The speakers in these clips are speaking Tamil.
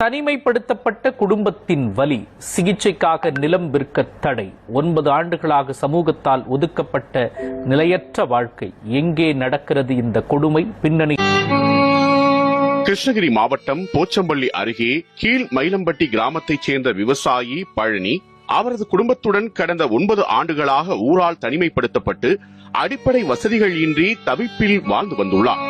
தனிமைப்படுத்தப்பட்ட குடும்பத்தின் வலி சிகிச்சைக்காக நிலம் விற்க தடை. ஒன்பது ஆண்டுகளாக சமூகத்தால் ஒதுக்கப்பட்ட நிலையற்ற வாழ்க்கை. எங்கே நடக்கிறது இந்த கொடுமை? பின்னணி கிருஷ்ணகிரி மாவட்டம் போச்சம்பள்ளி அருகே கீழ் மயிலம்பட்டி கிராமத்தைச் சேர்ந்த விவசாயி பழனி அவரது குடும்பத்துடன் கடந்த ஒன்பது ஆண்டுகளாக ஊரால் தனிமைப்படுத்தப்பட்டு அடிப்படை வசதிகள் இன்றி தவிப்பில் வாழ்ந்து வந்துள்ளார்.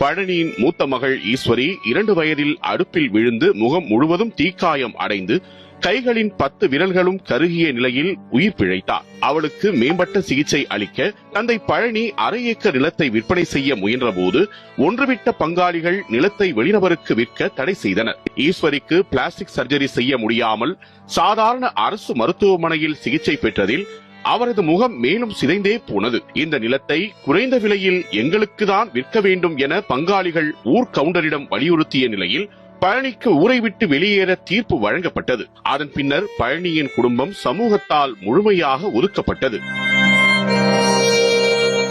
பழனியின் மூத்த மகள் ஈஸ்வரி இரண்டு வயதில் அடுப்பில் விழுந்து முகம் முழுவதும் தீக்காயம் அடைந்து கைகளின் பத்து விரல்களும் கருகிய நிலையில் உயிர் பிழைத்தார். அவளுக்கு மேம்பட்ட சிகிச்சை அளிக்க தந்தை பழனி அரை ஏக்கர் நிலத்தை விற்பனை செய்ய முயன்றபோது ஒன்றுவிட்ட பங்காளிகள் நிலத்தை வெளிநபருக்கு விற்க தடை செய்தனர். ஈஸ்வரிக்கு பிளாஸ்டிக் சர்ஜரி செய்ய முடியாமல் சாதாரண அரசு மருத்துவமனையில் சிகிச்சை பெற்றதில் அவரது முகம் மேலும் சிதைந்தே போனது. இந்த நிலத்தை குறைந்த விலையில் எங்களுக்கு தான் விற்க வேண்டும் என பங்காளிகள் ஊர் கவுண்டரிடம் வலியுறுத்திய நிலையில் பழனிக்கு ஊரை விட்டு வெளியேற தீர்ப்பு வழங்கப்பட்டது. அதன் பின்னர் பழனியின் குடும்பம் சமூகத்தால் முழுமையாக ஒதுக்கப்பட்டது.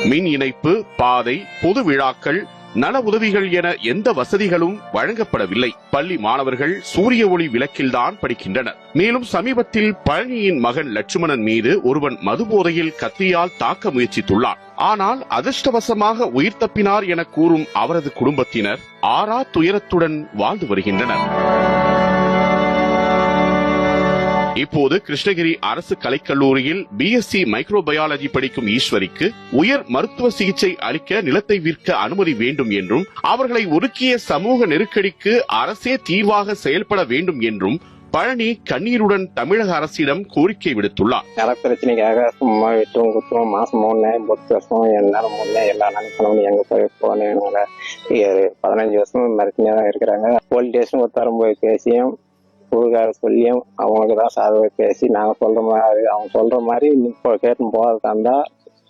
மின் இணைப்பு பாதை பொது விழாக்கள் நல உதவிகள் என எந்த வசதிகளும் வழங்கப்படவில்லை. பள்ளி மாணவர்கள் சூரிய ஒளி விளக்கில்தான் படிக்கின்றனர். மேலும் சமீபத்தில் பழனியின் மகன் லட்சுமணன் மீது ஒருவன் மதுபோதையில் கத்தியால் தாக்க முயற்சித்துள்ளான். ஆனால் அதிர்ஷ்டவசமாக உயிர் தப்பினார் என கூறும் அவரது குடும்பத்தினர் ஆறா துயரத்துடன் வாழ்ந்து வருகின்றனர். இப்போது கிருஷ்ணகிரி அரசு கலைக்கல்லூரியில் பிஎஸ்சி மைக்ரோபயாலஜி படிக்கும் ஈஸ்வரிக்கு உயர் மருத்துவ சிகிச்சை அளிக்க நிலத்தை விற்க அனுமதி வேண்டும் என்றும் அவர்களை ஒதுக்கிய சமூக நெருக்கடிக்கு அரசே தீர்வாக செயல்பட வேண்டும் என்றும் பழனி கண்ணீருடன் தமிழக அரசிடம் கோரிக்கை விடுத்துள்ளார். நில பிரச்சனைக்காக சும்மா விட்டும் குத்துவோம் மாசம் மூணு பத்து வருஷம் என்னாலும் மூணு எல்லா நாளும் கிளம்பி எங்க போய் போனேன் பதினஞ்சு வருஷம் மிரட்டினே தான் இருக்கிறாங்க. போலீஸ் ஸ்டேஷன் ஒருத்தரம் போய் பேசியும் ஊருக்கார சொல்லியும் அவங்களுக்கு தான் சாதவை பேசி நாங்கள் சொல்கிற மாதிரி அவங்க சொல்கிற மாதிரி இப்போ கேட்டு போகிறதா இருந்தால்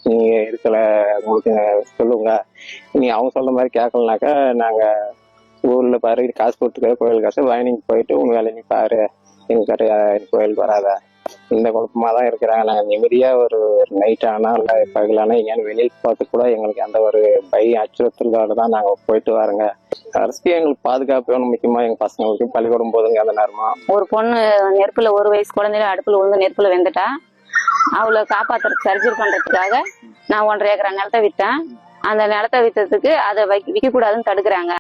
நீங்கள் இருக்கல உங்களுக்கு சொல்லுங்க. நீங்கள் அவங்க சொல்கிற மாதிரி கேட்கலனாக்கா நாங்கள் ஊரில் பாரு காசு கொடுத்துக்கிற கோயில் காசு வாங்கிட்டு போயிட்டு உங்கள் வேலையை நீ பாரு. எங்கள் கிட்ட கோயில் வராத. இந்த குழப்பமா தான் இருக்கிறாங்க. நாங்கள் நிம்மதியாக ஒரு நைட் ஆனா இல்ல பகலானா எங்கேயாவது வெளியில் பார்த்து கூட எங்களுக்கு அந்த ஒரு பய அச்சுறுத்தலோட தான் நாங்க போயிட்டு வரோங்க. அரசு எங்களுக்கு பாதுகாப்பு வேணும். முக்கியமா எங்க பசங்களுக்கு பள்ளிக்கூடம் போதுங்க அந்த நேரமா. ஒரு பொண்ணு நெருப்புல ஒரு வயசு குழந்தையில அடுப்புல விழுந்து நெருப்புல வெந்துட்டா அவளை காப்பாத்துறதுக்கு சர்ஜரி பண்றதுக்காக நான் ஒன்றரை ஏக்கர் நிலத்தை விட்டேன். அந்த நிலத்தை வித்ததுக்கு அதை வைக்க கூடாதுன்னு தடுக்கிறாங்க.